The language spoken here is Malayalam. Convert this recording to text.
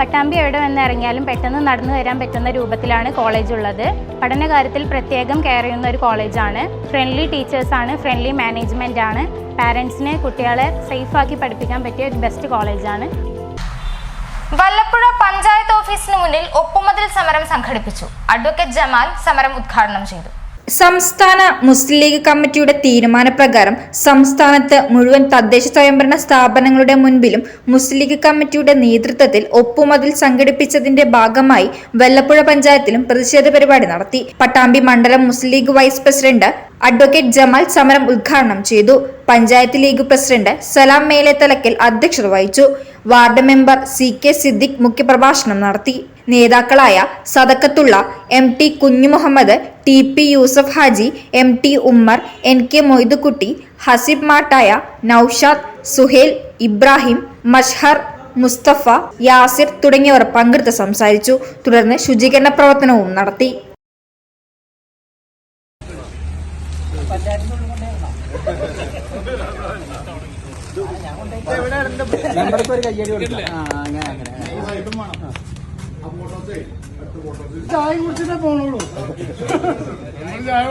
പട്ടാമ്പി എവിടെ വന്ന് ഇറങ്ങിയാലും പെട്ടെന്ന് നടന്നു വരാൻ പറ്റുന്ന രൂപത്തിലാണ് കോളേജ് ഉള്ളത്. പഠനകാര്യത്തിൽ പ്രത്യേകം കെയർ ചെയ്യുന്ന ഒരു കോളേജാണ് ഫ്രണ്ട്ലി ടീച്ചേഴ്സാണ് ഫ്രണ്ട്ലി മാനേജ്മെന്റ് ആണ്. പാരൻസിനെ കുട്ടികളെ സേഫാക്കി പഠിപ്പിക്കാൻ പറ്റിയ ഒരു ബെസ്റ്റ് കോളേജാണ് വല്ലപ്പുഴ പഞ്ചായത്ത് ഓഫീസിന് മുന്നിൽ ഒപ്പുമതിൽ സമരം സംഘടിപ്പിച്ചു. അഡ്വക്കേറ്റ് ജമാൽ സമരം ഉദ്ഘാടനം ചെയ്തു. സംസ്ഥാന മുസ്ലിം ലീഗ് കമ്മിറ്റിയുടെ തീരുമാനപ്രകാരം സംസ്ഥാനത്ത് മുഴുവൻ തദ്ദേശ സ്വയംഭരണ സ്ഥാപനങ്ങളുടെ മുൻപിലും മുസ്ലിം ലീഗ് കമ്മിറ്റിയുടെ നേതൃത്വത്തിൽ ഒപ്പുമതിൽ സംഘടിപ്പിച്ചതിന്റെ ഭാഗമായി വെല്ലപ്പുഴ പഞ്ചായത്തിലും പ്രതിഷേധ പരിപാടി നടത്തി. പട്ടാമ്പി മണ്ഡലം Muslim League vice president advocate Jamal സമരം ഉദ്ഘാടനം ചെയ്തു. പഞ്ചായത്ത് ലീഗ് പ്രസിഡന്റ് സലാം മേലെത്തലക്കൽ അധ്യക്ഷത വഹിച്ചു. Ward member C K Siddique മുഖ്യപ്രഭാഷണം നടത്തി. നേതാക്കളായ Sadakkathulla M T Kunjumuhammad T P Yusuf Haji M T Ummer N K Moidukutty Haseeb Mattaya Noushad Suhail Ibrahim Mashhar Musthafa Yasir തുടങ്ങിയവർ പങ്കെടുത്ത് സംസാരിച്ചു. തുടർന്ന് ശുചീകരണ പ്രവർത്തനവും നടത്തി. മെമ്പർക്ക് ഒരു കയ്യടി കൊടുക്കില്ല ആ അങ്ങനെ അങ്ങനെ. ചായ കുടിച്ചിട്ടേ പോണുള്ളൂ. ചായ